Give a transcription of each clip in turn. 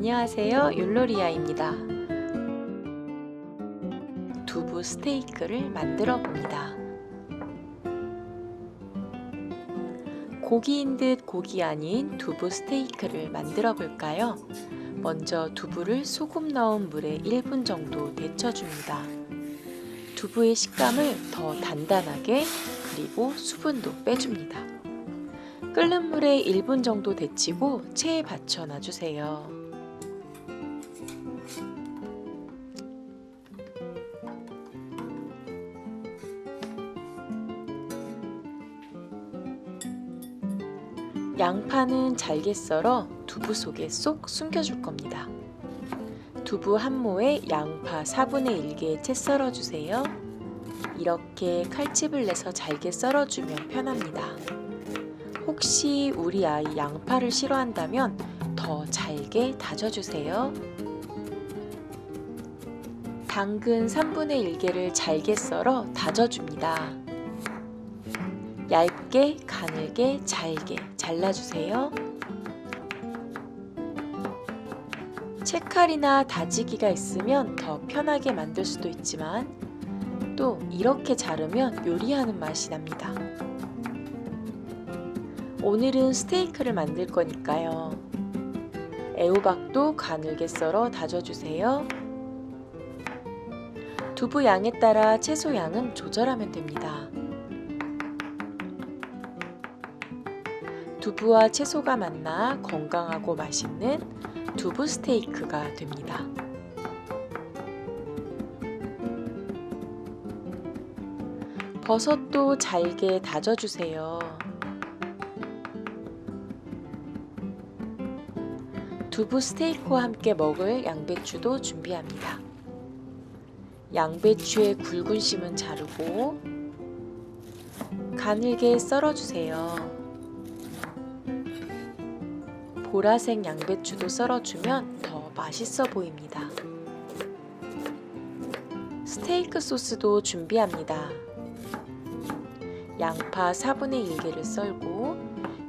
안녕하세요. 율로리아입니다. 두부 스테이크를 만들어 봅니다. 고기인 듯 고기 아닌 두부 스테이크를 만들어 볼까요? 먼저 두부를 소금 넣은 물에 1분 정도 데쳐줍니다. 두부의 식감을 더 단단하게 그리고 수분도 빼줍니다. 끓는 물에 1분 정도 데치고 체에 받쳐 놔주세요. 양파는 잘게 썰어 두부 속에 쏙 숨겨줄 겁니다. 두부 한 모에 양파 4분의 1개 채 썰어주세요. 이렇게 칼집을 내서 잘게 썰어주면 편합니다. 혹시 우리 아이 양파를 싫어한다면 더 잘게 다져주세요. 당근 3분의 1개를 잘게 썰어 다져줍니다. 얇게 가늘게 잘게 잘라주세요. 채칼이나 다지기가 있으면 더 편하게 만들 수도 있지만 또 이렇게 자르면 요리하는 맛이 납니다. 오늘은 스테이크를 만들 거니까요. 애호박도 가늘게 썰어 다져주세요. 두부 양에 따라 채소 양은 조절하면 됩니다. 두부와 채소가 만나 건강하고 맛있는 두부 스테이크가 됩니다. 버섯도 잘게 다져주세요. 두부 스테이크와 함께 먹을 양배추도 준비합니다. 양배추의 굵은 심은 자르고 가늘게 썰어주세요. 보라색 양배추도 썰어주면 더 맛있어 보입니다. 스테이크 소스도 준비합니다. 양파 4분의 1개를 썰고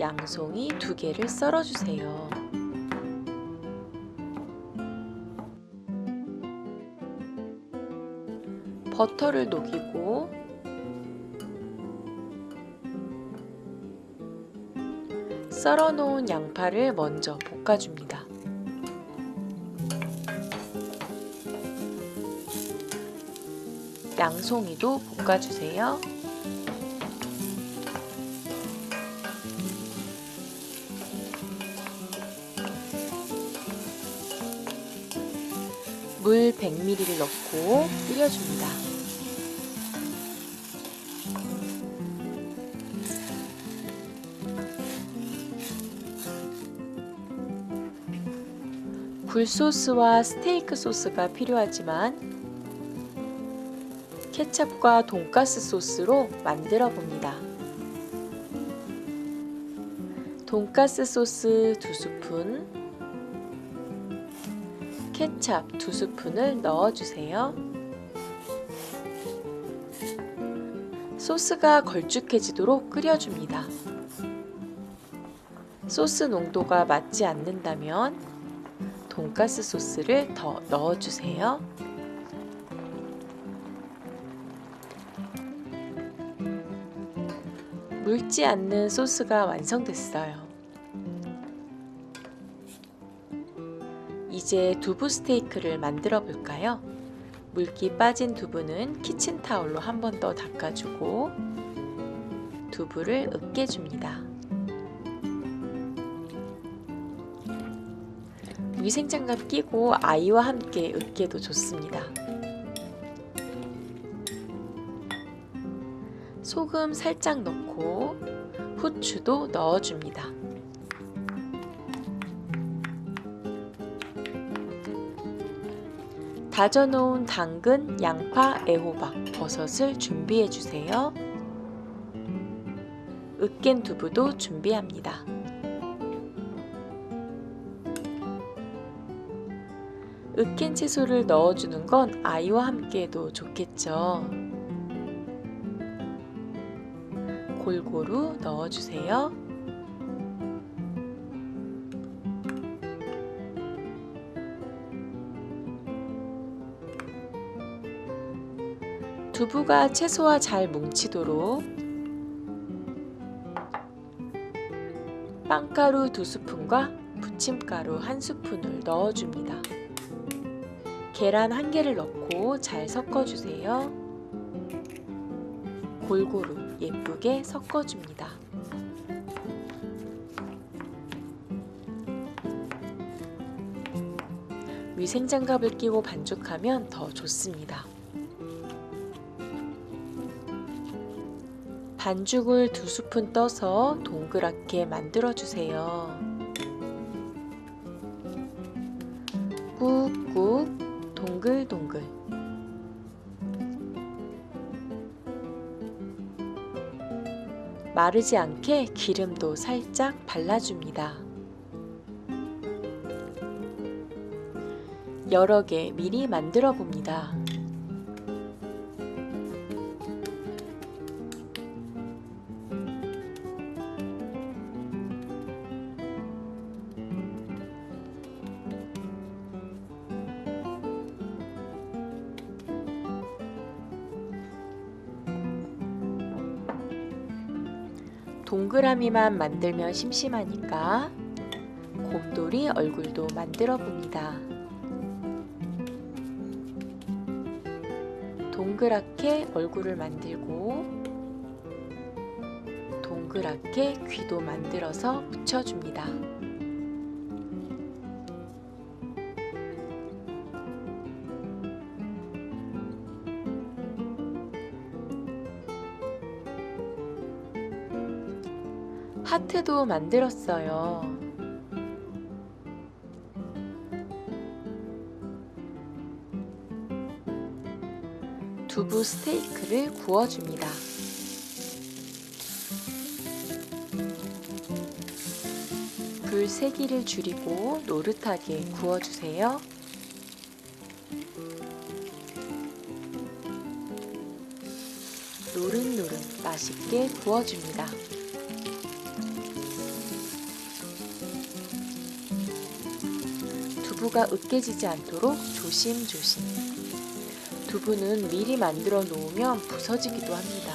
양송이 2개를 썰어주세요. 버터를 녹이고 썰어 놓은 양파를 먼저 볶아줍니다. 양송이도 볶아주세요. 물 100ml를 넣고 끓여줍니다. 굴소스와 스테이크 소스가 필요하지만 케찹과 돈가스 소스로 만들어 봅니다. 돈가스 소스 2스푼, 케찹 2스푼을 넣어주세요. 소스가 걸쭉해지도록 끓여줍니다. 소스 농도가 맞지 않는다면 돈가스 소스를 더 넣어주세요. 묽지 않는 소스가 완성됐어요. 이제 두부 스테이크를 만들어 볼까요? 물기 빠진 두부는 키친타올로 한 번 더 닦아주고 두부를 으깨줍니다. 위생장갑 끼고 아이와 함께 으깨도 좋습니다. 소금 살짝 넣고 후추도 넣어줍니다. 다져놓은 당근, 양파, 애호박, 버섯을 준비해 주세요. 으깬 두부도 준비합니다. 으깬 채소를 넣어주는 건 아이와 함께해도 좋겠죠. 골고루 넣어주세요. 두부가 채소와 잘 뭉치도록 빵가루 2스푼과 부침가루 1스푼을 넣어줍니다. 계란 1개를 넣고 잘 섞어주세요. 골고루 예쁘게 섞어줍니다. 위생장갑을 끼고 반죽하면 더 좋습니다. 반죽을 두 스푼 떠서 동그랗게 만들어 주세요. 꾹꾹 동글동글 마르지 않게 기름도 살짝 발라줍니다. 여러 개 미리 만들어 봅니다. 동그라미만 만들면 심심하니까 곰돌이 얼굴도 만들어 봅니다. 동그랗게 얼굴을 만들고 동그랗게 귀도 만들어서 붙여줍니다. 하트도 만들었어요. 두부 스테이크를 구워줍니다. 불 세기를 줄이고 노릇하게 구워주세요. 노릇노릇 맛있게 구워줍니다. 두부가 으깨지지 않도록 조심조심. 두부는 미리 만들어 놓으면 부서지기도 합니다.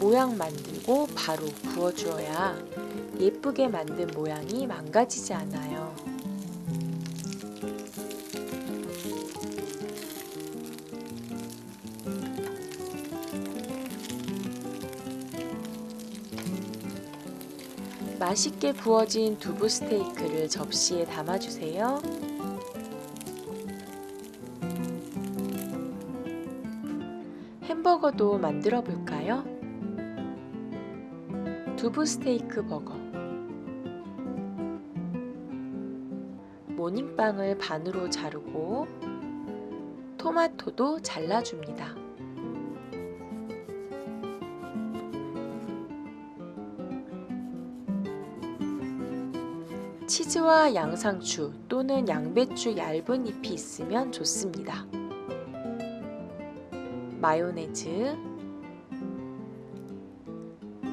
모양 만들고 바로 구워주어야 예쁘게 만든 모양이 망가지지 않아요. 맛있게 구워진 두부 스테이크를 접시에 담아주세요. 햄버거도 만들어 볼까요? 두부 스테이크 버거. 모닝빵을 반으로 자르고 토마토도 잘라줍니다. 치즈와 양상추 또는 양배추 얇은 잎이 있으면 좋습니다. 마요네즈,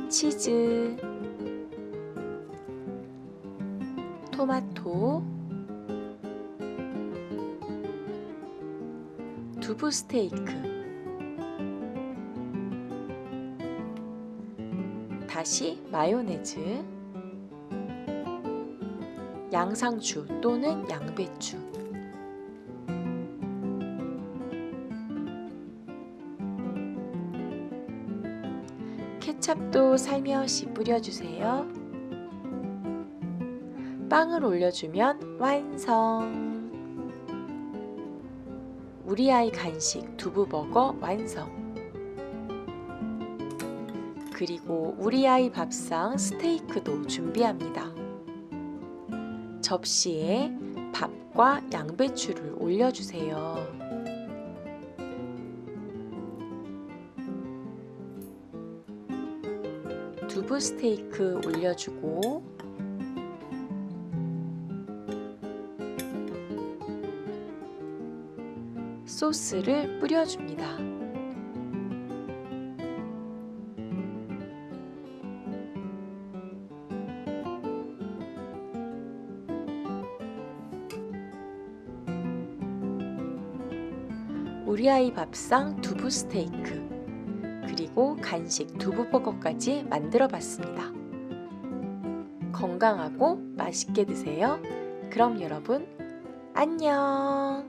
치즈, 토마토, 두부 스테이크, 다시 마요네즈, 양상추 또는 양배추 케찹도 살며시 뿌려주세요. 빵을 올려주면 완성! 우리 아이 간식 두부버거 완성! 그리고 우리 아이 밥상 스테이크도 준비합니다. 접시에 밥과 양배추를 올려주세요. 두부 스테이크 올려주고 소스를 뿌려줍니다. 우리 아이 밥상 두부 스테이크, 그리고 간식 두부버거까지 만들어 봤습니다. 건강하고 맛있게 드세요. 그럼 여러분, 안녕!